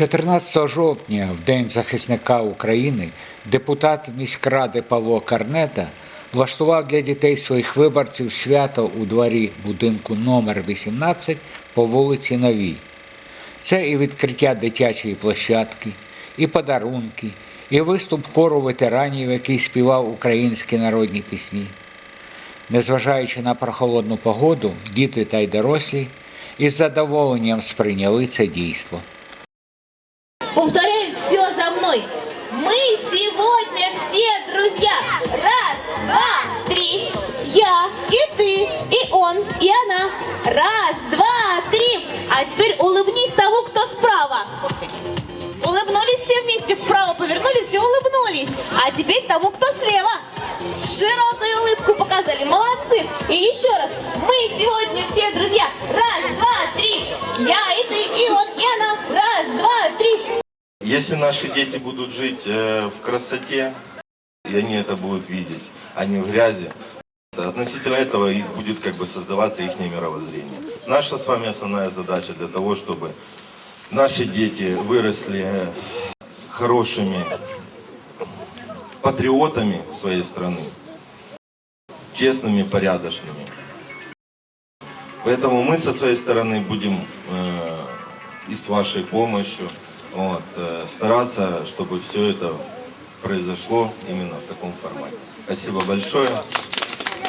14 жовтня, в День захисника України, депутат міськради Павло Карнета влаштував для дітей своїх виборців свято у дворі будинку номер 18 по вулиці Новій. Це і відкриття дитячої площадки, і подарунки, і виступ хору ветеранів, який співав українські народні пісні. Незважаючи на прохолодну погоду, діти та й дорослі із задоволенням сприйняли це дійство. Повторяем все за мной. Мы сегодня все друзья. Раз, два, три. Я и ты, и он, и она. Раз, два, три. А теперь улыбнись тому, кто справа. Улыбнулись все вместе вправо, повернулись и улыбнулись. А теперь тому, кто слева. Широкую улыбку показали. Молодцы. И еще раз. Мы сегодня все друзья. Раз, два, три. Я и ты, и он, и она. Раз, два, три. Если наши дети будут жить э, в красоте, и они это будут видеть, а не в грязи, относительно этого и будет как бы создаваться их мировоззрение. Наша с вами основная задача для того, чтобы наши дети выросли э, хорошими патриотами своей страны, честными, порядочными. Поэтому мы со своей стороны будем э, и с вашей помощью вот, э, стараться, чтобы все это произошло именно в таком формате. Спасибо большое.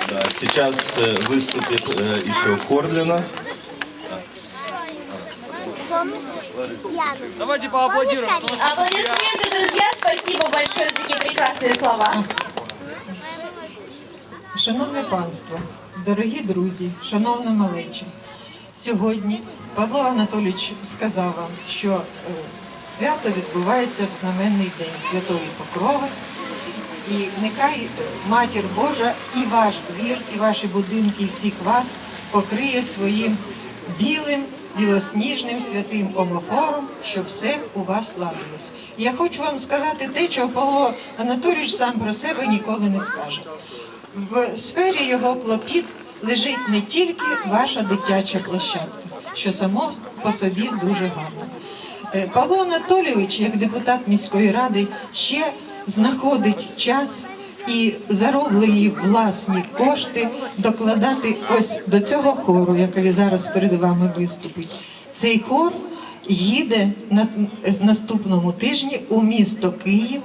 Да, сейчас э, выступит э, еще хор для нас. Давайте поаплодируем. потому что Аплодисменты, друзья. Спасибо большое за такие прекрасные слова. Шановне панство, дорогі друзі, шановна малеча, сьогодні Павло Анатолійович сказав вам, що е, свято відбувається в знаменний день Святої Покрови. І нехай Матір Божа і ваш двір, і ваші будинки, і всіх вас покриє своїм білим, білосніжним святим омофором, щоб все у вас ладилось. Я хочу вам сказати те, чого Павло Анатолійович сам про себе ніколи не скаже. В сфері його клопіт лежить не тільки ваша дитяча площадка, що само по собі дуже гарно. Е, Павло Анатолійович, як депутат міської ради, ще знаходить час і зароблені власні кошти докладати ось до цього хору, який зараз перед вами виступить. Цей хор їде на е, наступному тижні у місто Київ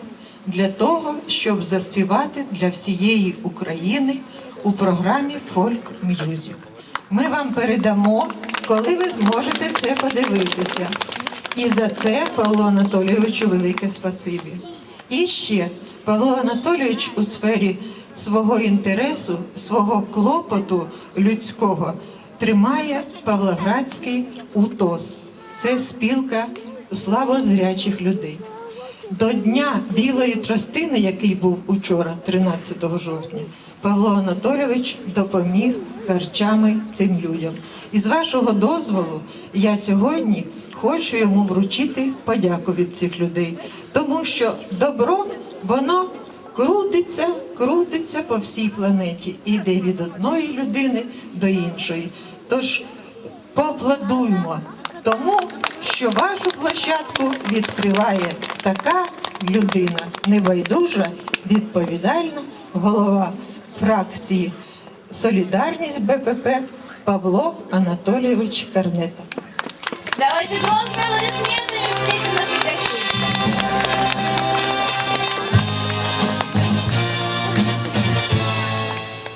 для того, щоб заспівати для всієї України у програмі Фольк Мюзик. Ми вам передамо, коли ви зможете це подивитися. І за це Павло Анатолійовичу велике спасибі. І ще Павло Анатолійович у сфері свого інтересу, свого клопоту людського тримає Павлоградський УТОС. Це спілка слабозрячих людей. До Дня білої тростини, який був учора, 13 жовтня, Павло Анатолійович допоміг харчами цим людям. І з вашого дозволу я сьогодні хочу йому вручити подяку від цих людей, тому що добро воно крутиться, крутиться по всій планеті, і йде від одної людини до іншої. Тож поаплодуймо тому, що вашу площадку відкриває така людина небайдужа, відповідальна голова фракції Солідарність БПП Павло Анатолійович Карнета. Давайте аплодисменты наших гостей.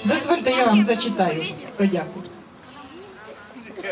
Дозвольте, я вам зачитаю подяку.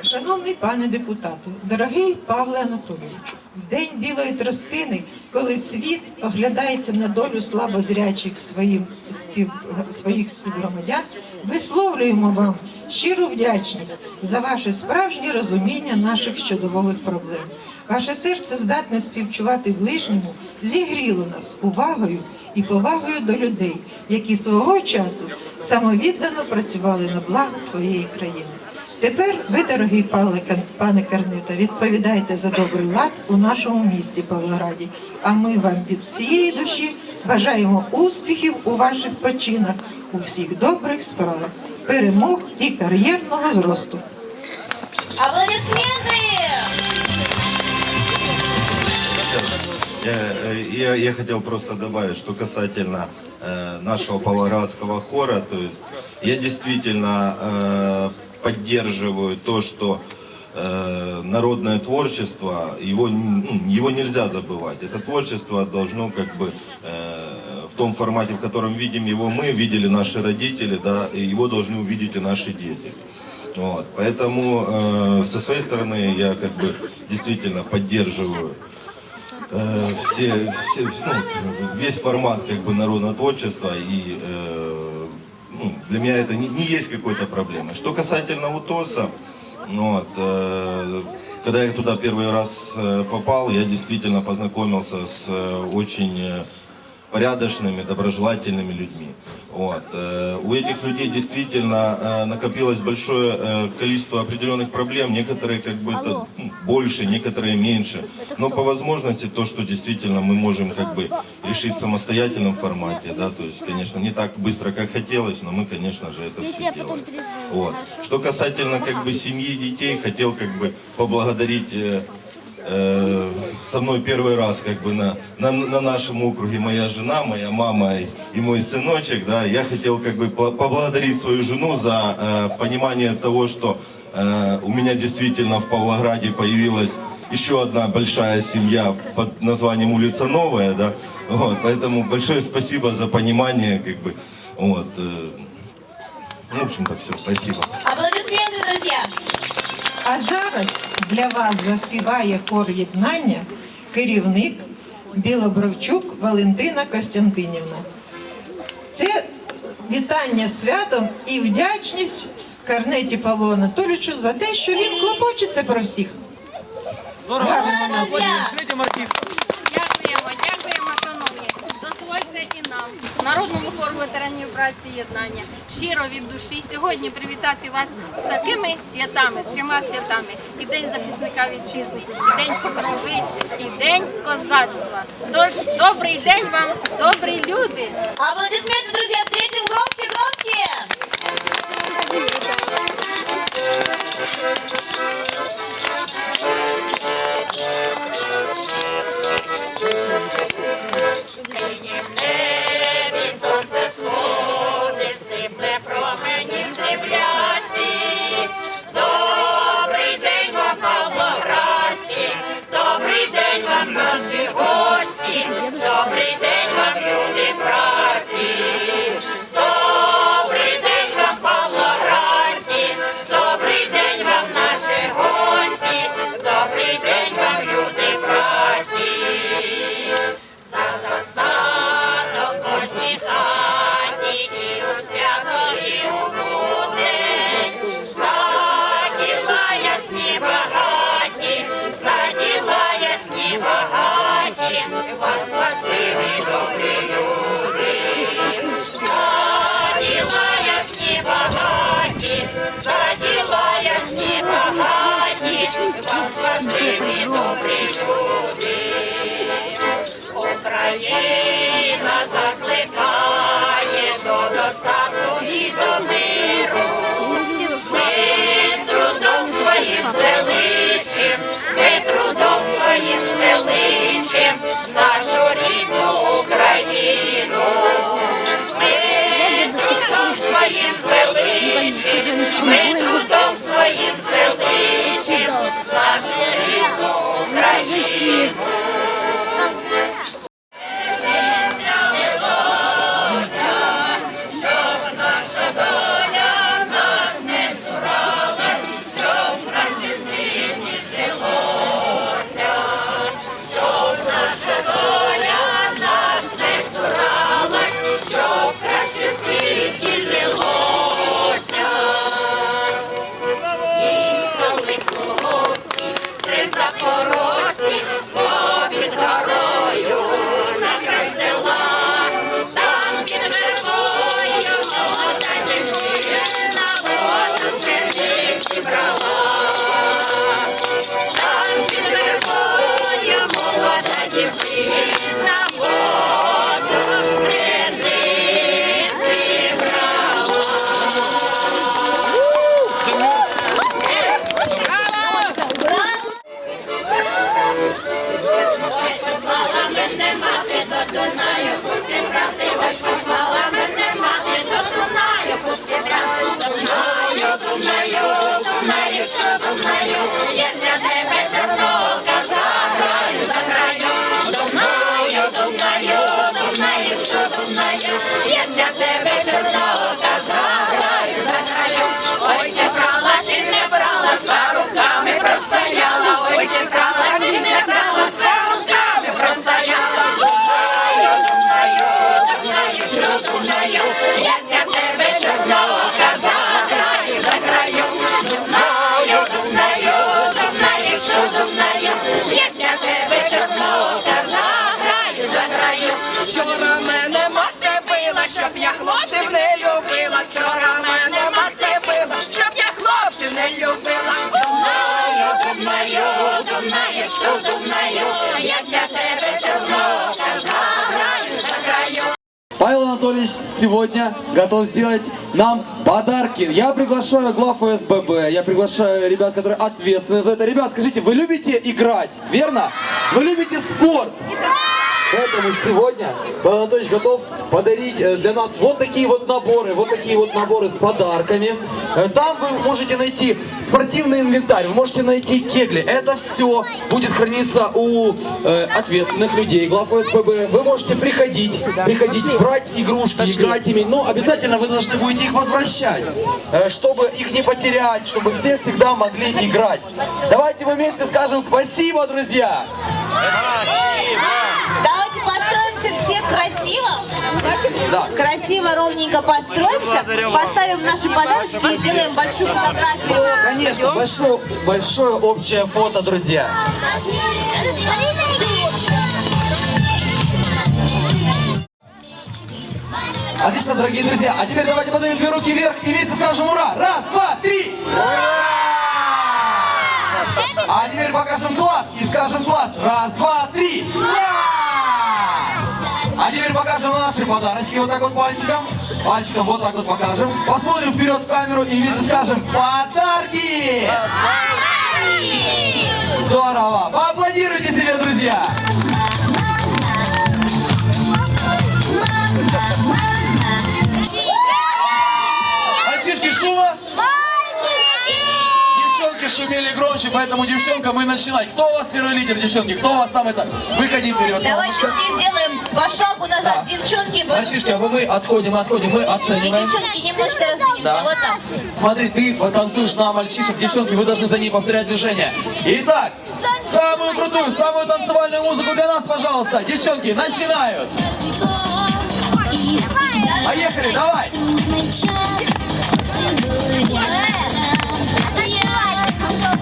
Шановний пане депутате, дорогий Павле Анатолійовичу, в день білої тростини, коли світ оглядається на долю слабозрячих своїм спів, своїх співгромадян, висловлюємо вам щиру вдячність за ваше справжнє розуміння наших щодовових проблем. Ваше серце здатне співчувати ближньому, зігріло нас увагою і повагою до людей, які свого часу самовіддано працювали на благо своєї країни. Тепер ви, дорогий пане Кан- пане Карнита, відповідаєте за добрий лад у нашому місті Павлограді. А ми вам від всієї душі бажаємо успіхів у ваших починах, у всіх добрих справах, перемог і кар'єрного зросту. Аплодисменты! э, я, я хотел просто добавить, что касательно э, нашего павлоградского хора, то есть я действительно э, поддерживаю то, что э, народное творчество, его, ну, его нельзя забывать. Это творчество должно как бы э, в том формате, в котором видим его мы, видели наши родители, да, и его должны увидеть и наши дети. Вот. Поэтому э, со своей стороны я как бы действительно поддерживаю э, все, все- ну, весь формат как бы народного творчества и э, ну, для меня это не, не есть какой-то проблемой. Что касательно УТОСа, ну, вот, э, когда я туда первый раз э, попал, я действительно познакомился с э, очень э, порядочными, доброжелательными людьми. Вот. э, У этих людей действительно э, накопилось большое э, количество определенных проблем, некоторые как бы ну, больше, некоторые меньше. Но по возможности то, что действительно мы можем как бы решить в самостоятельном формате, да, то есть, конечно, не так быстро, как хотелось, но мы, конечно же, это все делаем. Вот. Что касательно как бы семьи детей, хотел как бы поблагодарить э, со мной первый раз как бы на, на, на нашем округе. Моя жена, моя мама и, и мой сыночек, да, я хотел как бы по- поблагодарить свою жену за э, понимание того, что э, у меня действительно в Павлограде появилась еще одна большая семья под названием улица Новая, да, вот, поэтому большое спасибо за понимание, как бы, вот, э, ну, в общем-то, все, спасибо. А зараз для вас заспіває хор єднання керівник Білобровчук Валентина Костянтинівна. Це вітання святом і вдячність Карнеті Павлу Анатолійовичу за те, що він клопочеться про всіх. Здорово. Гарного настрою. Народному хору ветеранів праці єднання, щиро від душі сьогодні привітати вас з такими святами, трьома святами. І День захисника вітчизни, і День покрови, і День козацтва. Тож добрий день вам, добрі люди! Аплодисменты, друзья! Встретим громче, громче! Добрий вам спасибі, добрі люди. За діла ясні багаті, за діла ясні багаті, вам спасибі, добрі люди. Україна нашу рідну Україну. Ми трудом своїм звеличим, ми трудом своїм звеличим Анатольевич сегодня готов сделать нам подарки. Я приглашаю глав ФСББ, я приглашаю ребят, которые ответственны за это. Ребят, скажите, вы любите играть, верно? Вы любите спорт? Поэтому сегодня Павел Анатольевич готов подарить э, для нас вот такие вот наборы, вот такие вот наборы с подарками. Э, Там вы можете найти спортивный инвентарь, вы можете найти кегли. Это все будет храниться у э, ответственных людей, глав ОСПБ. Вы можете приходить, приходить, брать игрушки, играть ими, но обязательно вы должны будете их возвращать, э, чтобы их не потерять, чтобы все всегда могли играть. Давайте мы вместе скажем спасибо, друзья! Давайте построимся все красиво. Да. Красиво, ровненько построимся. Поставим наши подарочки и сделаем большую фотографию. Конечно, большое, большое общее фото, друзья. Отлично, дорогие друзья. А теперь давайте поднимем две руки вверх и вместе скажем ура. Раз, два, три. Ура! А теперь покажем глаз и скажем глаз. Раз, два, три. Ура! А теперь покажем наши подарочки вот так вот пальчиком. Пальчиком вот так вот покажем. Посмотрим вперед в камеру и вместе скажем подарки! Здорово! Поаплодируйте себе, друзья! Мальчишки, шума! Девчонки шумели громче, поэтому, девчонка, мы начинать. Кто у вас первый лидер, девчонки? Кто у вас самый то Выходи вперед, Давайте все сделаем по шагу назад. Девчонки, вы... Мальчишки, а вы мы отходим, отходим, мы оцениваем. Девчонки, немножко раздвинемся. Да. Вот так. Смотри, ты танцуешь на мальчишек, девчонки, вы должны за ней повторять движение. Итак, самую крутую, самую танцевальную музыку для нас, пожалуйста. Девчонки, начинают. Поехали, давай.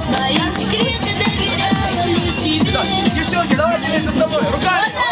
Свои секреты доверяю лишь тебе. Итак, девчонки, давайте вместе со мной. Руками.